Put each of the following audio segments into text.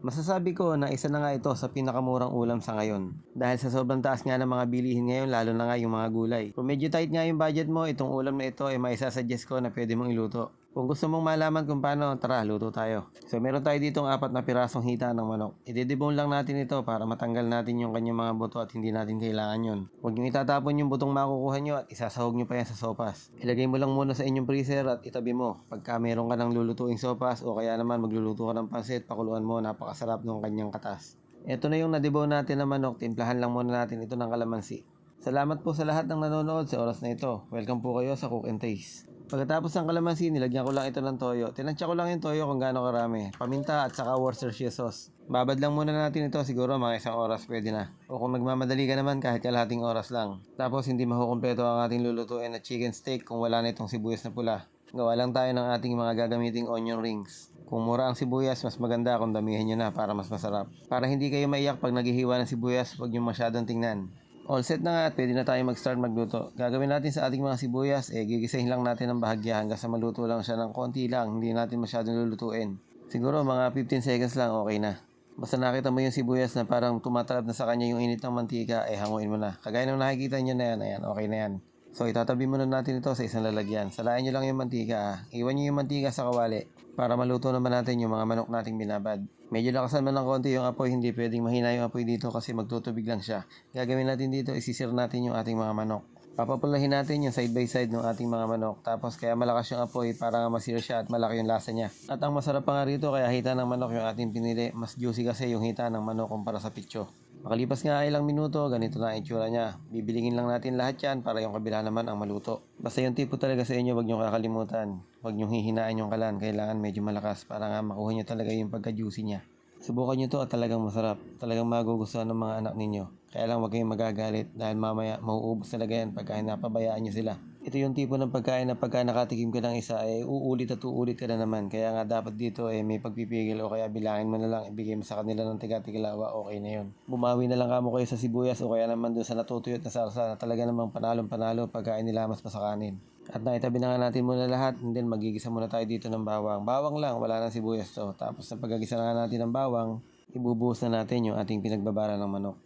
Masasabi ko na isa na nga ito sa pinakamurang ulam sa ngayon. Dahil sa sobrang taas nga ng mga bilihin ngayon, lalo na nga yung mga gulay. Kung medyo tight nga yung budget mo, itong ulam na ito ay maisasuggest ko na pwede mong iluto. Kung gusto mong malaman kung paano, tara, luto tayo. So meron tayo ditong apat na pirasong hita ng manok. Idedebone lang natin ito para matanggal natin yung kanyang mga buto at hindi natin kailangan yun. Huwag nyo itatapon yung butong makukuha nyo at isasahog nyo pa yan sa sopas. Ilagay mo lang muna sa inyong freezer at itabi mo. Pagka meron ka ng lulutuing sopas o kaya naman magluluto ka ng pansit, pakuluan mo, napakasarap ng kanyang katas. Ito na yung nadebone natin na manok, timplahan lang muna natin ito ng kalamansi. Salamat po sa lahat ng nanonood sa oras na ito. Welcome po kayo sa Cook and Taste. Pagkatapos ng kalamansi, nilagyan ko lang ito ng toyo. Tinansya ko lang yung toyo kung gaano karami. Paminta at saka Worcestershire sauce. Babad lang muna natin ito siguro mga isang oras pwede na. O kung nagmamadali ka naman kahit kalahating oras lang. Tapos hindi makukumpleto ang ating lulutuin na chicken steak kung wala na itong sibuyas na pula. Gawa lang tayo ng ating mga gagamiting onion rings. Kung mura ang sibuyas, mas maganda kung damihan nyo na para mas masarap. Para hindi kayo maiyak pag naghihiwa ng sibuyas, huwag nyo masyadong tingnan. All set na nga at pwede na tayo mag-start magluto. Gagawin natin sa ating mga sibuyas, eh gigisahin lang natin ng bahagya hanggang sa maluto lang siya ng konti lang, hindi natin masyadong lulutuin. Siguro mga 15 seconds lang okay na. Basta nakita mo yung sibuyas na parang tumatalab na sa kanya yung init ng mantika, eh hanguin mo na. Kagaya ng nakikita nyo na yan, ayan, okay na yan. So itatabi muna natin ito sa isang lalagyan. Salain nyo lang yung mantika ah. Iwan nyo yung mantika sa kawali para maluto naman natin yung mga manok nating binabad. Medyo lakasan man ng konti yung apoy, hindi pwedeng mahina yung apoy dito kasi magtutubig lang siya. Gagawin natin dito, isisir natin yung ating mga manok. Papapulahin natin yung side by side ng ating mga manok. Tapos kaya malakas yung apoy para nga masira siya at malaki yung lasa niya. At ang masarap pa nga rito kaya hita ng manok yung ating pinili. Mas juicy kasi yung hita ng manok kumpara sa pitso. Makalipas nga ilang minuto, ganito na ang itsura niya. Bibilingin lang natin lahat yan para yung kabila naman ang maluto. Basta yung tipo talaga sa inyo, wag nyo kakalimutan. Wag nyo hihinaan yung kalan. Kailangan medyo malakas para nga makuha nyo talaga yung pagka-juicy niya. Subukan nyo to at talagang masarap. Talagang magugustuhan ng mga anak ninyo. Kaya lang huwag kayong magagalit dahil mamaya mauubos talaga yan pagka napabayaan nyo sila. Ito yung tipo ng pagkain na pagka nakatikim ka ng isa ay uulit at uulit ka na naman. Kaya nga dapat dito eh may pagpipigil o kaya bilangin mo na lang ibigay mo sa kanila ng tiga-tigilawa okay na yun. Bumawi na lang kamo kayo sa sibuyas o kaya naman doon sa natutuyot na sarsa na talaga namang panalong panalo pagkain nilamas pa sa kanin. At naitabi na nga natin muna lahat and then magigisa muna tayo dito ng bawang. Bawang lang, wala nang sibuyas to. Tapos na pagkagisa na natin ng bawang, ibubuhos na natin yung ating pinagbabara ng manok.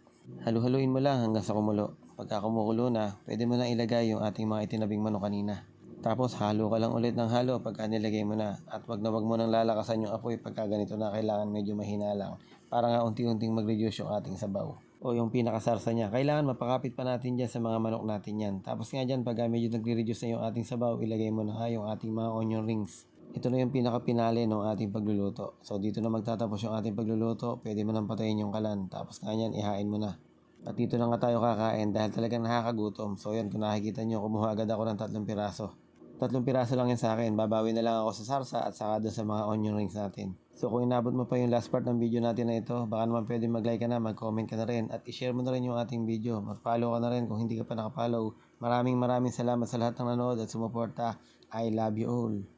Halu-haluin mo lang hanggang sa kumulo. Pagka kumukulo na, pwede mo na ilagay yung ating mga itinabing manok kanina. Tapos halo ka lang ulit ng halo pagka nilagay mo na. At wag na wag mo nang lalakasan yung apoy pagka ganito na kailangan medyo mahina lang. Para nga unti-unting mag-reduce yung ating sabaw. O yung pinakasarsa niya. Kailangan mapakapit pa natin dyan sa mga manok natin yan. Tapos nga dyan pagka medyo nagre-reduce na yung ating sabaw, ilagay mo na nga yung ating mga onion rings. Ito na yung pinakapinali ng ating pagluluto. So dito na magtatapos yung ating pagluluto. Pwede mo nang patayin yung kalan. Tapos nga yan, ihain mo na. At dito na nga tayo kakain dahil talagang nakakagutom. So yan, kung nakikita nyo, kumuha agad ako ng tatlong piraso. Tatlong piraso lang yan sa akin. Babawi na lang ako sa sarsa at saka doon sa mga onion rings natin. So kung inabot mo pa yung last part ng video natin na ito, baka naman pwede mag-like ka na, mag-comment ka na rin, at i-share mo na rin yung ating video. Mag-follow ka na rin kung hindi ka pa nakapollow. Maraming maraming salamat sa lahat ng nanood at sumuporta. I love you all.